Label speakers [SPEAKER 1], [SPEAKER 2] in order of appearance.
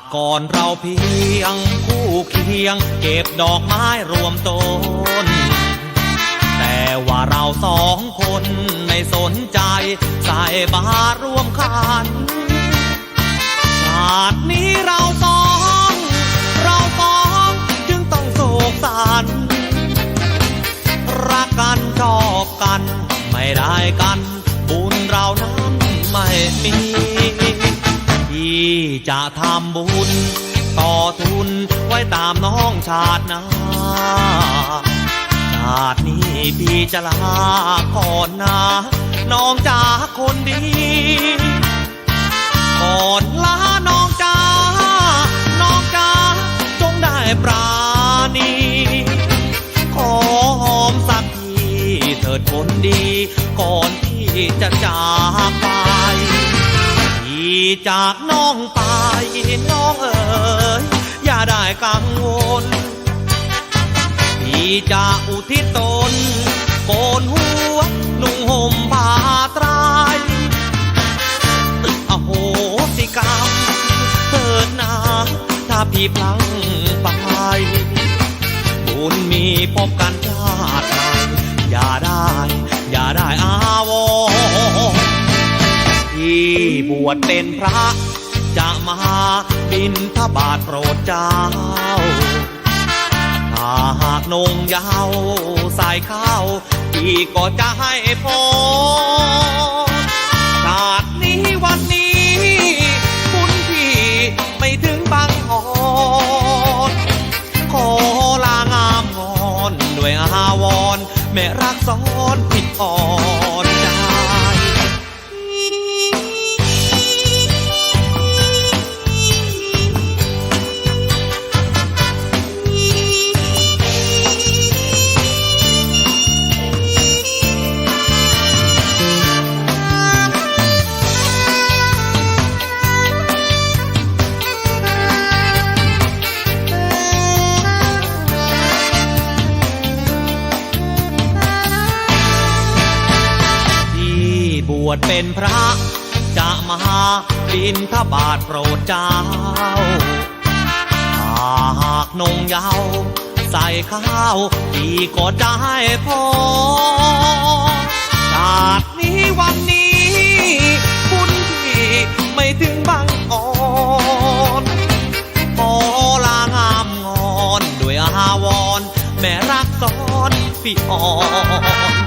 [SPEAKER 1] ติก่อนเราเพียงคู่เคียง เก็บดอกไม้รวมต้น แต่ว่าเราสองคนไม่สนใจ ใส่บาตรร่วมขันชาตินี้เราสอง เราสองจึงต้องโศกสันรักกันชอบกัน ไม่ได้กัน บุญเรานั้นไม่มี จะทำบุญ ต่อทุนไว้ตามน้องชาตินาชาตินี้พี่จะลาก่อนนะน้องจ๋าคนดีก่อนลาน้องจ้าน้องจ้าจงได้ปราณีขอหอมสักทีเถิดคนดี ก่อนที่จะจากไป จากน้องไปน้องเอ๋ยอย่าได้กังวลที่จะอุทิศตนโกนหัวนุ่งห่มผ้าไตรายอโหสิกรรมเถิดนาถ้าพี่พลังไปบุญมีพบกันชาติใหม่อย่าได้ อย่าได้อาว ที่บวชเป็นพระ จะมาบินทบาทโปรดเจ้า ถ้าหากนงยาวใส่ข้าวพี่ก็จะให้พรชาตินี้วันนี้บุญพี่ไม่ถึงบางอ่อนขอลางามงอนด้วยอาวรแม่รักซ้อนผิดอ่อน วชเป็นพระ จะมาบินทบาทโปรดเจ้า หากนงเยาวใส่ข้าวพี่ก็จะให้พอชาตินี้วันนี้บุญพี่ไม่ถึงบางอ่อนขอลางามงอน ด้วยอาวร แม่รักซ้อนพี่อ่อน